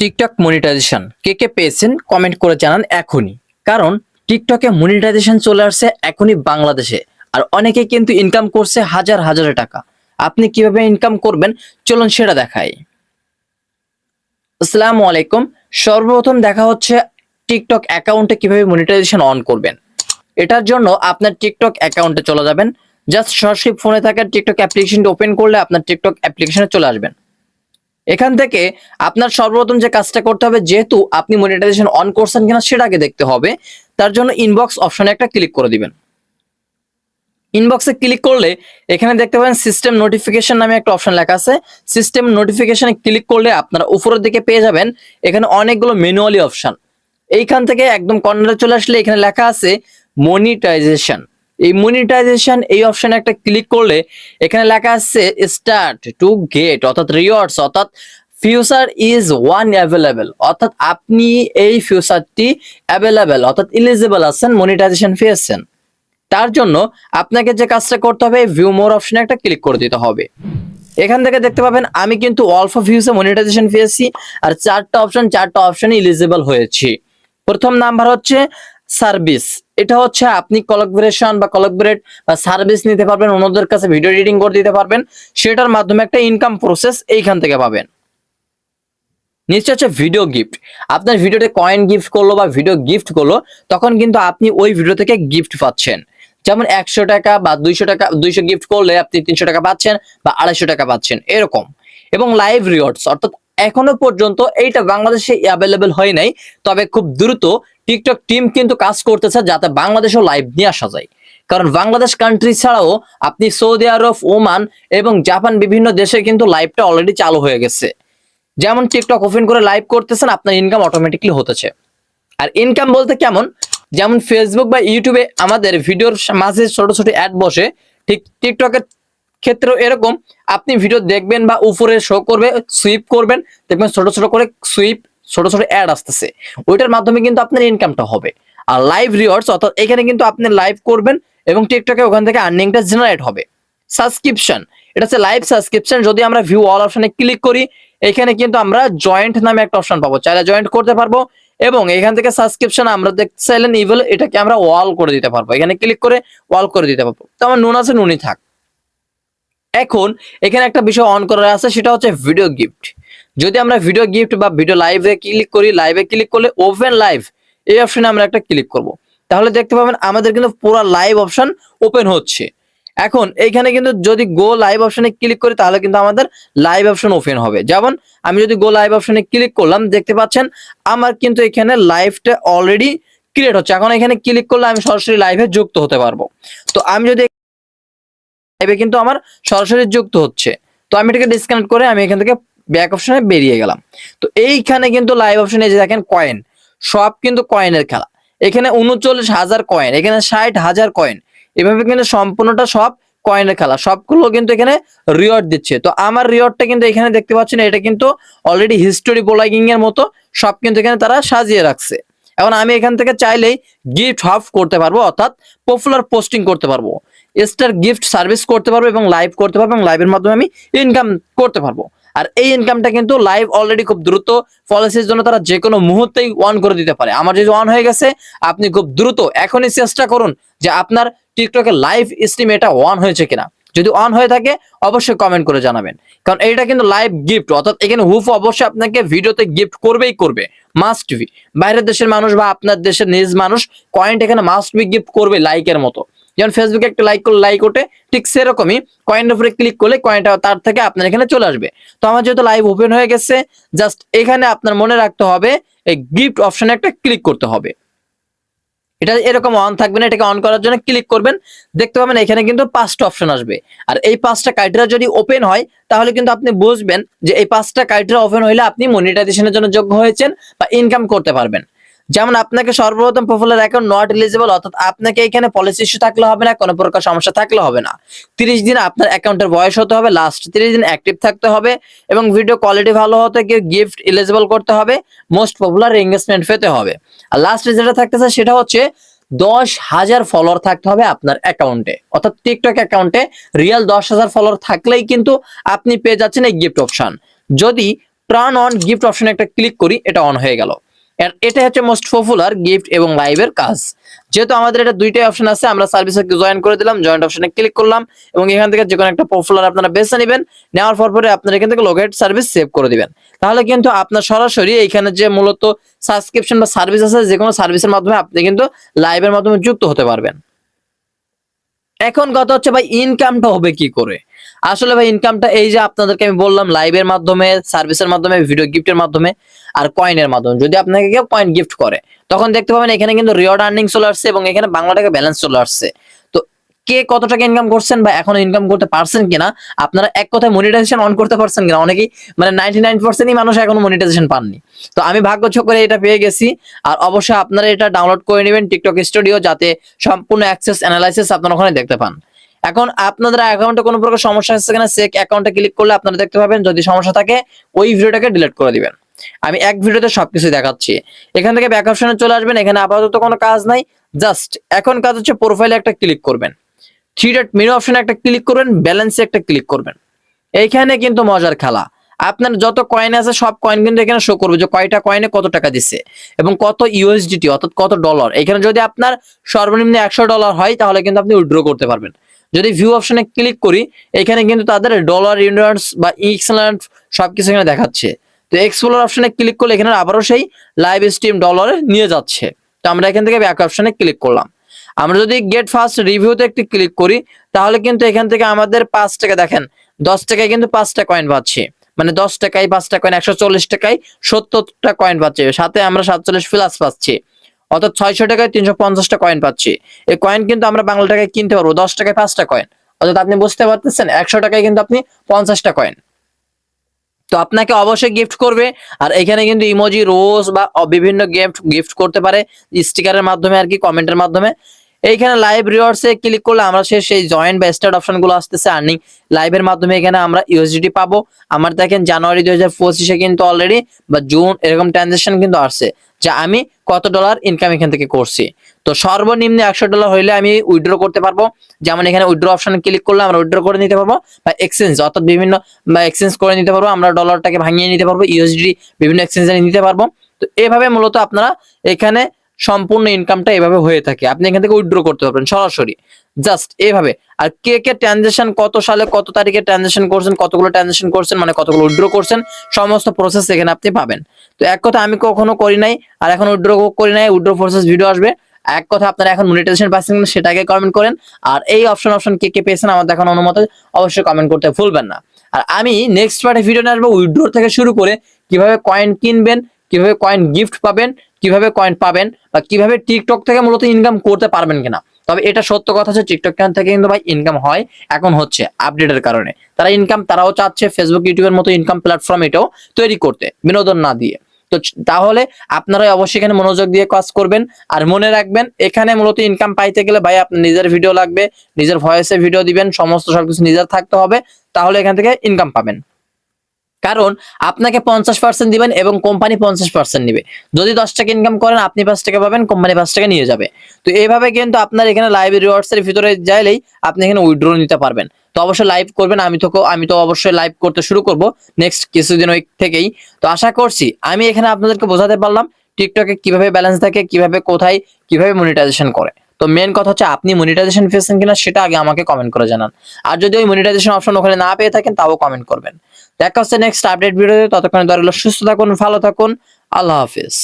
TikTok monetization কে কে পেয়েছেন comment করে জানান এখনই। কারণ টিকটকে মনিটাইজেশন চলে আসছে এখনই বাংলাদেশে। আর অনেকে কিন্তু ইনকাম করছে হাজার হাজার টাকা। আপনি কীভাবে ইনকাম করবেন? চলুন সেটা দেখাই। আসসালামু আলাইকুম। সর্বপ্রথম দেখা হচ্ছে টিকটক অ্যাকাউন্টে কীভাবে মনিটাইজেশন অন করবেন। এটার জন্য আপনার টিকটক অ্যাকাউন্টে চলে যাবেন। জাস্ট সরাসরি ফোনে থাকা টিকটক অ্যাপ্লিকেশনটা ওপেন করলে আপনার টিকটক অ্যাপ্লিকেশনে চলে আসবেন। এখান থেকে আপনার সর্বপ্রথম যে কাজটা করতে হবে, যেহেতু আপনি মনিটাইজেশন অন করছেন কিনা সেটা আগে দেখতে হবে। তার জন্য ইনবক্স অপশনে একটা ক্লিক করে দিবেন। ইনবক্সে ক্লিক করলে এখানে দেখতে পাবেন সিস্টেম নোটিফিকেশন নামে একটা অপশন লেখা আছে। সিস্টেম নোটিফিকেশনে ক্লিক করলে আপনারা উপরের দিকে পেয়ে যাবেন। এখানে অনেকগুলো ম্যানুয়ালি অপশন এইখান থেকে একদম কর্নারে চলে আসলে এখানে লেখা আছে মনিটাইজেশন এই মনিটাইজেশন এই অপশনে একটা ক্লিক করলে এখানে লেখা আছে স্টার্ট টু গেট অর্থাৎ রিওয়ার্ডস অর্থাৎ ফিউচার ইজ ওয়ান অ্যাভেলেবেল অর্থাৎ আপনি এই ফিউচারটি অ্যাভেলেবেল অর্থাৎ ইলিজিবল আছেন মনিটাইজেশন পেয়েছেন। তার জন্য আপনাকে যে কাজটা করতে হবে ভিউ মোর অপশনে একটা ক্লিক করে দিতে হবে। এখান থেকে দেখতে পাবেন, আমি কিন্তু অল্প ভিউসে মনিটাইজেশন পেয়েছি, আর চারটা অপশন চারটা অপশনে ইলিজিবল হয়েছি। প্রথম নাম্বার হচ্ছে সার্ভিস এটা হচ্ছে আপনি কলাবরেশন বা কলাবরেট বা সার্ভিস নিতে পারবেন, অন্যদের কাছে ভিডিও এডিটিং করে দিতে পারবেন। সেটার মাধ্যমে একটা ইনকাম প্রসেস এইখান থেকে পাবেন। নিশ্চয় হচ্ছে ভিডিও গিফট আপনার ভিডিওতে কয়েন গিফট করল বা ভিডিও গিফট করল, তখন কিন্তু আপনি ওই ভিডিও থেকে গিফট পাচ্ছেন। যেমন একশো টাকা বা দুইশো টাকা, দুইশো গিফট করলে আপনি তিনশো টাকা পাচ্ছেন বা আড়াইশো টাকা পাচ্ছেন, এরকম। এবং লাইভ রিওয়ার্ডস অর্থাৎ এখনও পর্যন্ত এইটা বাংলাদেশে অ্যাভেলেবেল হয় নাই, তবে খুব দ্রুত টিকটক টিম কিন্তু কাজ করতেছে যাতে বাংলাদেশেও লাইভ নিয়ে আসা যায়। কারণ বাংলাদেশ কান্ট্রি ছাড়াও আপনি সৌদি আরব, ওমান এবং জাপান বিভিন্ন দেশে কিন্তু লাইভটা অলরেডি চালু হয়ে গেছে। যেমন টিকটক ওপেন করে লাইভ করতেছেন, আপনার ইনকাম অটোমেটিকলি হতেছে। আর ইনকাম বলতে কেমন? যেমন ফেসবুক বা ইউটিউবে আমাদের ভিডিওর মাঝে ছোট ছোট অ্যাড বসে। ঠিক টিকটকের ক্ষেত্রেও এরকম। আপনি ভিডিও দেখবেন বা উপরে শো করবে সুইপ করবেন, দেখবেন ছোট ছোট করে সুইপ ছোট ছোট অ্যাড আসতেছে। ওইটার মাধ্যমে কিন্তু আপনার ইনকামটা হবে। আর লাইভ রিওয়ার্ডস অর্থাৎ এখানে কিন্তু আপনি লাইভ করবেন এবং টিকটকে ওখান থেকে আর্নিংটা জেনারেট হবে। সাবস্ক্রিপশন এটা হচ্ছে লাইভ সাবস্ক্রিপশন যদি আমরা ভিউ অল অপশনে ক্লিক করি, এখানে কিন্তু আমরা জয়েন্ট নামে একটা অপশন পাবো। চাইলে জয়েন্ট করতে পারব এবং এখান থেকে সাবস্ক্রিপশন আমরা দেখতে চাইলেন ইভেল এটাকে আমরা ওয়াল করে দিতে পারব। এখানে ক্লিক করে ওয়াল করে দিতে পারব। তো আমার নুন আছে, নুনই থাক। এখন এখানে একটা বিষয় অন করা আছে, সেটা হচ্ছে ভিডিও গিফট যদি আমরা ভিডিও গিফট বা ভিডিও লাইভে ক্লিক করি লাইভে ক্লিক করলে ওপেন লাইভ এই অপশনে আমরা একটা ক্লিক করব। তাহলে দেখতে পাবেন আমাদের কিন্তু পুরো লাইভ অপশন ওপেন হচ্ছে। এখন এইখানে কিন্তু যদি গো লাইভ অপশনে ক্লিক করি, তাহলে কিন্তু আমাদের লাইভ অপশন ওপেন হবে। যেমন আমি যদি গো লাইভ অপশনে ক্লিক করলাম, দেখতে পাচ্ছেন আমার কিন্তু এখানে লাইভটা অলরেডি ক্রিয়েট হচ্ছে। এখন এখানে ক্লিক করলে আমি সরাসরি লাইভে যুক্ত হতে পারব। তো আমি যদি লাইভে কিন্তু আমার সরাসরি যুক্ত হচ্ছে, তো আমি এটাকে ডিসকানেক্ট করে আমি এখান থেকে ব্যাক অপশনে বেরিয়ে গেলাম। তো এইখানে কিন্তু লাইভ অপশনে যে দেখেন কয়েন সব কিন্তু কয়েনের খেলা। এখানে উনচল্লিশ হাজার কয়েন এখানে ষাট হাজার কয়েন এভাবে কিন্তু সম্পূর্ণটা সব কয়েনের খেলা। সবগুলো কিন্তু এখানে রিওয়ার্ড দিচ্ছে। তো আমার রিওয়ার্ডটা কিন্তু এখানে দেখতে পাচ্ছেন, এটা কিন্তু অলরেডি হিস্টোরি ব্লগিং এর মতো সব কিন্তু এখানে তারা সাজিয়ে রাখছে। এখন আমি এখান থেকে চাইলেই গিফট হাফ করতে পারব, অর্থাৎ পপুলার পোস্টিং করতে পারব। স্টার গিফট সার্ভিস করতে পারব এবং লাইভ করতে পারব এবং লাইভের মাধ্যমে আমি ইনকাম করতে পারব। আর এই ইনকামটা কিন্তু লাইভ অলরেডি খুব দ্রুত পলিসির জন্য তারা যে কোনো মুহূর্তেই অন করে দিতে পারে। আমার যদি অন হয়ে গেছে, আপনি খুব দ্রুত এখনই চেষ্টা করুন যে আপনার টিকটকে লাইভ স্ট্রিম এটা অন হয়েছে কিনা। যদি অন হয়ে থাকে, অবশ্যই কমেন্ট করে জানাবেন। কারণ এইটা কিন্তু লাইভ গিফট অর্থাৎ এখানে হুফ অবশ্যই আপনাকে ভিডিওতে গিফট করবেই করবে। মাস্ট বি বাইরের দেশের মানুষ বা আপনার দেশের নিজ মানুষ কয়েন্ট এখানে মাস্ট বি গিফট করবে লাইকের মতো। যেমন ফেসবুকে একটা লাইক করলে লাইক ওঠে, ঠিক সেরকমই কয়েনের উপরে ক্লিক করলে কয়েনটা তার থেকে আপনার এখানে চলে আসবে। তো আমার যেহেতু লাইভ ওপেন হয়ে গেছে জাস্ট এখানে আপনার মনে রাখতে হবে, এই গিফট অপশনে একটা ক্লিক করতে হবে। এটা এরকম অন থাকবে না, এটাকে অন করার জন্য ক্লিক করবেন, দেখতে পাবেন এখানে কিন্তু পাঁচটা অপশন আসবে। আর এই পাঁচটা ক্রাইটেরিয়া যদি ওপেন হয়, তাহলে কিন্তু আপনি বুঝবেন যে এই পাঁচটা ক্রাইটেরিয়া ওপেন হইলে আপনি মনিটাইজেশনের জন্য যোগ্য হয়েছেন বা ইনকাম করতে পারবেন। যেমন আপনাকে সর্বপ্রথম পপুলার অ্যাকাউন্ট নট এলিজিবল অর্থাৎ আপনাকে এখানে পলিসি ইস্যু থাকলে হবে না, কোনো প্রকার সমস্যা থাকলে হবে না। তিরিশ দিন আপনার অ্যাকাউন্টের বয়স হতে হবে লাস্ট তিরিশ দিন অ্যাক্টিভ থাকতে হবে, এবং ভিডিও কোয়ালিটি ভালো হতে গিয়ে গিফট এলিজিবল করতে হবে মোস্ট পপুলার এঙ্গেজমেন্ট পেতে হবে। আর লাস্ট যেটা থাকতেছে, সেটা হচ্ছে দশ হাজার ফলোয়ার থাকতে হবে আপনার অ্যাকাউন্টে অর্থাৎ টিকটক অ্যাকাউন্টে রিয়েল দশ হাজার ফলোয়ার থাকলেই কিন্তু আপনি পেয়ে যাচ্ছেন এই গিফট অপশন যদি টার্ন অন গিফট অপশনে একটা ক্লিক করি, এটা অন হয়ে গেল। এটা হচ্ছে মোস্ট পপুলার গিফট এবং লাইভের কাজ। যেহেতু আমাদের এটা দুইটাই অপশন আছে, আমরা সার্ভিসে জয়েন করে দিলাম জয়েন্ট অপশনে ক্লিক করলাম এবং এখান থেকে যে কোনো একটা পপুলার আপনারা বেছে নেবেন, নেওয়ার পর পরে আপনারা এখান থেকে লোকেট সার্ভিস সেভ করে দিবেন। তাহলে কিন্তু আপনার সরাসরি এখানে যে মূলত সাবস্ক্রিপশন বা সার্ভিস আছে, যে কোনো সার্ভিসের মাধ্যমে আপনি কিন্তু লাইভের মাধ্যমে যুক্ত হতে পারবেন। এখন কথা হচ্ছে ভাই ইনকামটা হবে কি করে? আসলে ভাই ইনকামটা এই যে আপনাদেরকে আমি বললাম লাইভের মাধ্যমে সার্ভিসের মাধ্যমে ভিডিও গিফটের মাধ্যমে আর কয়েনের মাধ্যমে। যদি আপনাকে কেউ কয়েন গিফট করে, তখন দেখতে পাবেন এখানে কিন্তু রিওয়ার্ড আর্নিং চলে আসছে এবং এখানে বাংলা টাকা ব্যালেন্স চলে আসছে কে কত টাকা ইনকাম করছেন বা এখনও ইনকাম করতে পারছেন কিনা, আপনারা এক কথায় মনিটাইজেশন অন করতে পারছেন কিনা? অনেকেই মানে নাইনটি নাইন পার্সেন্টই মানুষ এখনও মনিটাইজেশন পাননি। তো আমি ভাগ্য করে এটা পেয়ে গেছি। আর অবশ্যই আপনারা এটা ডাউনলোড করে নেবেন টিকটক স্টুডিও যাতে সম্পূর্ণ অ্যাক্সেস অ্যানালাইসিস আপনারা ওখানে দেখতে পান। এখন আপনাদের অ্যাকাউন্টে কোনো প্রকার সমস্যা আছে কিনা চেক অ্যাকাউন্টে ক্লিক করলে আপনারা দেখতে পাবেন, যদি সমস্যা থাকে ওই ভিডিওটাকে ডিলিট করে দিবেন। আমি এক ভিডিওতে সবকিছু দেখাচ্ছি। এখান থেকে ব্যাক অপশনে চলে আসবেন, এখানে আপাতত কোনো কাজ নাই জাস্ট এখন কাজ হচ্ছে প্রোফাইলে একটা ক্লিক করবেন। থ্রি ডট মেনু অপশনে একটা ক্লিক করবেন ব্যালেন্সে একটা ক্লিক করবেন। এইখানে কিন্তু মজার খেলা। আপনার যত কয়েন আছে, সব কয়েন কিন্তু এখানে শো করবে যে কয়টা কয়েনে কত টাকা দিছে এবং কত ইউএসডিটি অর্থাৎ কত ডলার এখানে যদি আপনার সর্বনিম্ন একশো ডলার হয়, তাহলে কিন্তু আপনি উইথড্র করতে পারবেন। যদি ভিউ অপশনে ক্লিক করি, এখানে কিন্তু তাদের ডলার ইউনিটস বা এক্সেলেন্ট সবকিছু এখানে দেখাচ্ছে। তো এক্সপ্লোর অপশনে ক্লিক করলে এখানে আবারও সেই লাইভ স্ট্রিম ডলারে নিয়ে যাচ্ছে। তো আমরা এখান থেকে ব্যাক অপশনে ক্লিক করলাম। আমরা যদি গেট ফার্স্ট রিভিউতে একটি ক্লিক করি, তাহলে কিন্তু এখান থেকে আমাদের পাঁচ টাকা দেখেন, দশ টাকায় কিন্তু পাঁচটা কয়েন পাচ্ছি। মানে দশ টাকায় পাঁচটা কয়েন একশো চল্লিশ টাকায় সত্তরটা কয়েন পাচ্ছি। সাথে আমরা সাতচল্লিশ প্লাস পাচ্ছি। অর্থাৎ ছয়শো টাকায় তিনশো পঞ্চাশটা কয়েন পাচ্ছি। এই কয়েন কিন্তু আমরা বাংলা টাকায় কিনতে পারব, দশ টাকায় পাঁচটা কয়েন অর্থাৎ আপনি বুঝতে পারতেছেন, একশো টাকায় কিন্তু আপনি পঞ্চাশটা কয়েন তো আপনাকে অবশ্যই গিফট করবে, আর এখানে কিন্তু ইমোজি রোজ বা বিভিন্ন গিফট গিফট করতে পারে স্টিকারের মাধ্যমে আর কি কমেন্টের মাধ্যমে। এইখানে লাইভ রিওয়ার্ডস ক্লিক করলে আমরা সে সেই জয়েন্ট বা স্টার্ট অপশনগুলো আসতেছে আর্নিং লাইভের মাধ্যমে এখানে আমরা ইউএসডিটি পাবো। আমার দেখেন জানুয়ারি দুই হাজার পঁচিশে কিন্তু অলরেডি বা জুন এরকম ট্রানজেকশন কিন্তু আসছে, যা আমি কত ডলার ইনকাম এখান থেকে করছি। তো সর্বনিম্ন একশো ডলার হইলে আমি উইথড্র করতে পারব। যেমন এখানে উইথড্র অপশন ক্লিক করলে আমরা উইথড্র করে নিতে পারব, বা এক্সচেঞ্জ অর্থাৎ বিভিন্ন, বা এক্সচেঞ্জ করে নিতে পারব, আমরা ডলারটাকে ভাঙিয়ে নিতে পারব ইউএসডি বিভিন্ন এক্সচেঞ্জে নিতে পারব। তো এভাবে মূলত আপনারা এখানে সম্পূর্ণ ইনকামটা এভাবে হয়ে থাকে। আপনি এখান থেকে উইথড্র করতে পারবেন সরাসরি। জাস্ট এভাবে। আর কে কে ট্রানজেকশন কত সালে, কত তারিখে ট্রানজেকশন করছেন, কতগুলো ট্রানজেকশন করছেন মানে কতগুলো উইথড্র করছেন, সমস্ত প্রসেস এখানে আপনি পাবেন। তো এক কথা আমি কখনো করি নাই, আর এখন উইথড্র করি নাই উইথড্র প্রসেস ভিডিও আসবে। এক কথা আপনারা এখন মনিটাইজেশন পাচ্ছেন কিনা সেটা আগে কমেন্ট করেন। আর এই অপশন অপশন কে কে পেয়েছেন আমার দেখানো অনুমতি অবশ্যই কমেন্ট করতে ভুলবেন না। আর আমি নেক্সট পার্টে ভিডিও নিয়ে আসব উইথড্র থেকে শুরু করে কীভাবে কয়েন কিনবেন, কীভাবে কয়েন গিফট পাবেন কীভাবে কয়েন পাবেন বা কীভাবে টিকটক থেকে মূলত ইনকাম করতে পারবেন কিনা। তবে এটা সত্য কথা হচ্ছে টিকটক থেকে কিন্তু ভাই ইনকাম হয়, এখন হচ্ছে আপডেটের কারণে। তারা ইনকাম তারাও চাচ্ছে ফেসবুক ইউটিউবের মতো ইনকাম প্ল্যাটফর্ম এটাও তৈরি করতে, বিনোদন না দিয়ে। তো তাহলে আপনারা অবশ্যই এখানে মনোযোগ দিয়ে কাজ করবেন আর মনে রাখবেন, এখানে মূলত ইনকাম পাইতে গেলে ভাই আপনার নিজের ভিডিও লাগবে, নিজের ভয়েসে ভিডিও দিবেন, সমস্ত সবকিছু নিজের থাকতে হবে, তাহলে এখান থেকে ইনকাম পাবেন। কারণ আপনাকে পঞ্চাশ পার্সেন্ট দিবেন এবং কোম্পানি পঞ্চাশ পার্সেন্ট নিবে। যদি দশ টাকা ইনকাম করেন, আপনি পাঁচ টাকা পাবেন কোম্পানি পাঁচ টাকা নিয়ে যাবে। তো এইভাবে কিন্তু আপনার এখানে লাইভ রিওয়ার্ডস এর ভিতরে যাইলেই আপনি এখানে উইথড্র নিতে পারবেন। তো অবশ্যই লাইভ করবেন, আমি তো আমি তো অবশ্যই লাইভ করতে শুরু করব নেক্সট কিছুদিন ওই থেকেই। তো আশা করছি, আমি এখানে আপনাদেরকে বোঝাতে পারলাম টিকটকে কীভাবে ব্যালেন্স থাকে, কীভাবে কোথায়, কীভাবে মনিটাইজেশন করে। তো মেন কথা হচ্ছে, আপনি মনিটাইজেশন পেয়েছেন কিনা, সেটা আগে আমাকে কমেন্ট করে জানান। আর যদি ওই মনিটাইজেশন অপশন ওখানে না পেয়ে থাকেন, তাও কমেন্ট করবেন। দেখা হচ্ছে নেক্সট আপডেট ভিডিওতে ততক্ষণে দরকার সুস্থ থাকুন ভালো থাকুন আল্লাহ হাফিজ।